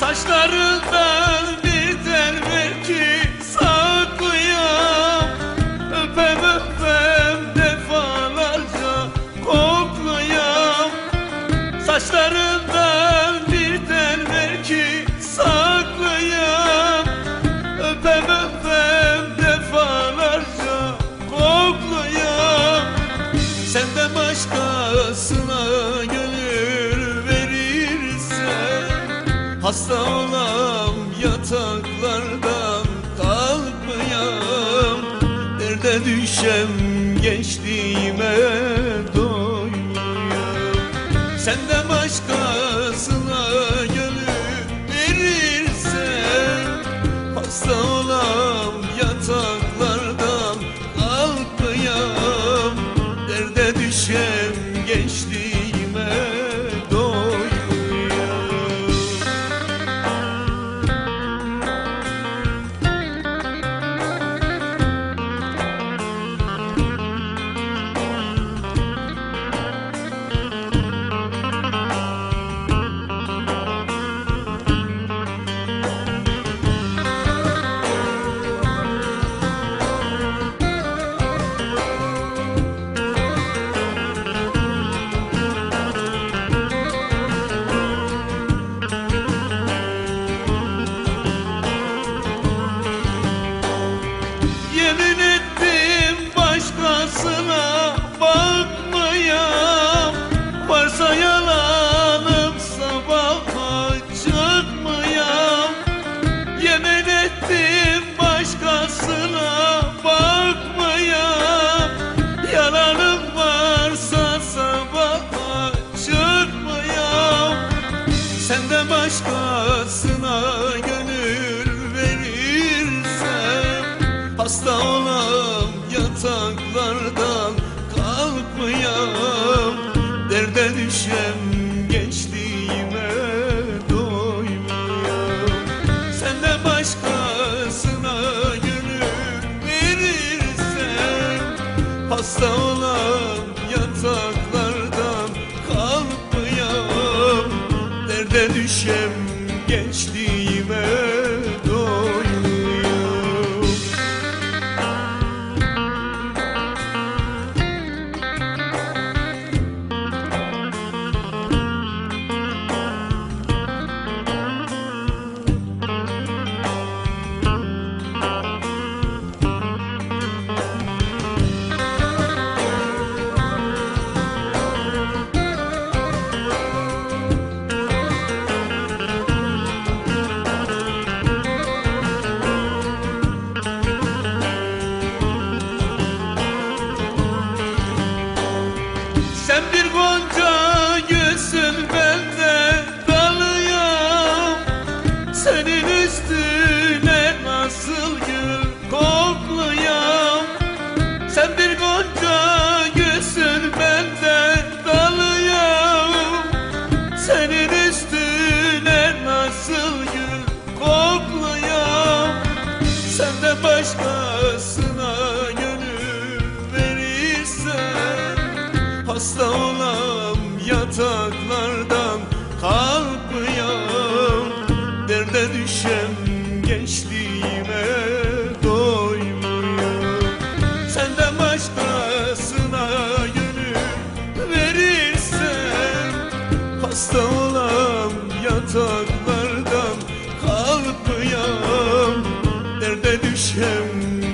Saçlarından Hasta olam yataklardan kalkmayam. Derde düşem gençliğime doymayam. Senden başkasına gönül verirsen Hasta olam yataklardan kalkmayam. Derde düşem gençliğime Senden başkasına gönül verirsem Hasta olam yataklardan düşem gençliğime Senin üstüne nasıl gül koklayam? Senden başkasına gönül verirsen Hasta olam yataklardan kalkmayam. Derde düşem gençliğime içim